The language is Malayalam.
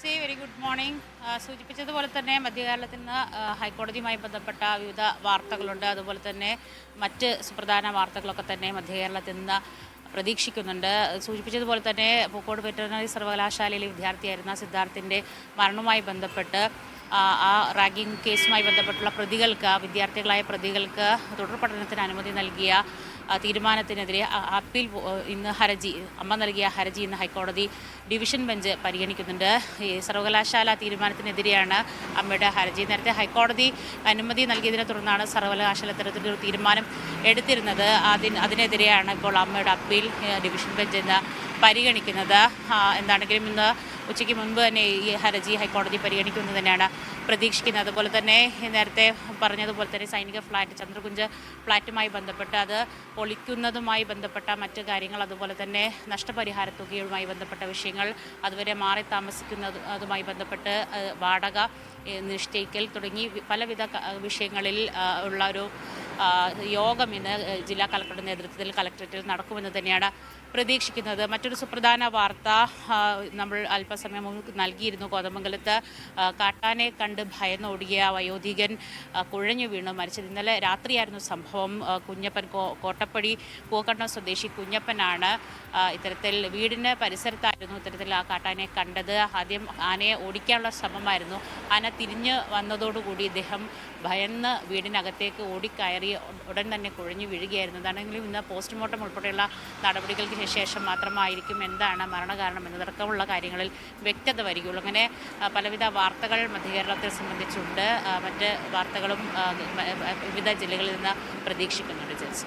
ജിൻസി വെരി ഗുഡ് മോർണിംഗ് സൂചിപ്പിച്ചതുപോലെ തന്നെ മധ്യകാലത്തിൽ നിന്ന് ഹൈക്കോടതിയുമായി ബന്ധപ്പെട്ട വിവിധ വാർത്തകളുണ്ട്. അതുപോലെ തന്നെ മറ്റ് സുപ്രധാന വാർത്തകളൊക്കെ തന്നെ മധ്യകേരളത്തിൽ നിന്ന് പ്രതീക്ഷിക്കുന്നുണ്ട്. സൂചിപ്പിച്ചതുപോലെ തന്നെ പൂക്കോട് വെറ്ററിനറി സർവകലാശാലയിലെ വിദ്യാർത്ഥിയായിരുന്ന സിദ്ധാർത്ഥിന്റെ മരണവുമായി ബന്ധപ്പെട്ട് ആ, റാഗിംഗ് കേസുമായി ബന്ധപ്പെട്ടുള്ള പ്രതികൾക്ക് വിദ്യാർത്ഥികളായ പ്രതികൾക്ക് തുടർ പഠനത്തിന് അനുമതി നൽകിയ തീരുമാനത്തിനെതിരെ അപ്പീൽ ഇന്ന് ഹർജി അമ്മ നൽകിയ ഹർജി ഇന്ന് ഹൈക്കോടതി ഡിവിഷൻ ബെഞ്ച് പരിഗണിക്കുന്നുണ്ട്. ഈ സർവകലാശാല തീരുമാനത്തിനെതിരെയാണ് അമ്മയുടെ ഹർജി. നേരത്തെ ഹൈക്കോടതി അനുമതി നൽകിയതിനെ തുടർന്നാണ് സർവകലാശാല തരത്തിലൊരു തീരുമാനം എടുത്തിരുന്നത്. അതിന് അതിനെതിരെയാണ് ഇപ്പോൾ അമ്മയുടെ അപ്പീൽ ഡിവിഷൻ ബെഞ്ച് ഇന്ന് പരിഗണിക്കുന്നത്. എന്താണെങ്കിലും ഇന്ന് ഉച്ചയ്ക്ക് മുൻപ് തന്നെ ഈ ഹർജി ഹൈക്കോടതി പരിഗണിക്കുമെന്ന് തന്നെയാണ് പ്രതീക്ഷിക്കുന്നത്. അതുപോലെ തന്നെ നേരത്തെ പറഞ്ഞതുപോലെ തന്നെ സൈനിക ഫ്ലാറ്റ് ചന്ദ്രകുഞ്ച് ഫ്ലാറ്റുമായി ബന്ധപ്പെട്ട് അത് പൊളിക്കുന്നതുമായി ബന്ധപ്പെട്ട മറ്റ് കാര്യങ്ങൾ അതുപോലെ തന്നെ നഷ്ടപരിഹാര തുകയുമായി ബന്ധപ്പെട്ട വിഷയങ്ങൾ അതുവരെ മാറി താമസിക്കുന്നത് അതുമായി ബന്ധപ്പെട്ട് വാടക നിശ്ചയിക്കൽ തുടങ്ങി പലവിധ വിഷയങ്ങളിൽ ഉള്ള ഒരു യോഗം ഇന്ന് ജില്ലാ കളക്ടറുടെ നേതൃത്വത്തിൽ കളക്ടറേറ്റിൽ നടക്കുമെന്ന് തന്നെയാണ് പ്രതീക്ഷിക്കുന്നത്. മറ്റൊരു സുപ്രധാന വാർത്ത നമ്മൾ അല്പസമയം മുമ്പ് നൽകിയിരുന്നു കോതമംഗലത്ത്. കാട്ടാനെ കണ്ട് ഭയന്നോടിയ വയോധികൻ കുഴഞ്ഞു വീണു മരിച്ചത്. ഇന്നലെ രാത്രിയായിരുന്നു സംഭവം. കുഞ്ഞപ്പൻ കോട്ടപ്പടി പൂക്കണ്ണം സ്വദേശി കുഞ്ഞപ്പനാണ്. ഇത്തരത്തിൽ വീടിന് പരിസരത്തായിരുന്നു ഇത്തരത്തിൽ ആ കാട്ടാനെ കണ്ടത്. ആദ്യം ആനയെ ഓടിക്കാനുള്ള ശ്രമമായിരുന്നു. ആന തിരിഞ്ഞ് വന്നതോടുകൂടി ഇദ്ദേഹം ഭയന്ന് വീടിനകത്തേക്ക് ഓടിക്കയറി ഉടൻ തന്നെ കുഴഞ്ഞു വീഴുകയായിരുന്നു. അതാണെങ്കിലും ഇന്ന് പോസ്റ്റ്മോർട്ടം ഉൾപ്പെടെയുള്ള നടപടികൾക്ക് ശേഷം മാത്രമായിരിക്കും എന്താണ് മരണകാരണം എന്നതടക്കമുള്ള കാര്യങ്ങളിൽ വ്യക്തത വരികയുള്ളൂ. അങ്ങനെ പലവിധ വാർത്തകൾ മധ്യകേരളത്തെ സംബന്ധിച്ചുണ്ട്. മറ്റ് വാർത്തകളും വിവിധ ജില്ലകളിൽ നിന്ന് പ്രതീക്ഷിക്കുന്നുണ്ട് ജെൽസി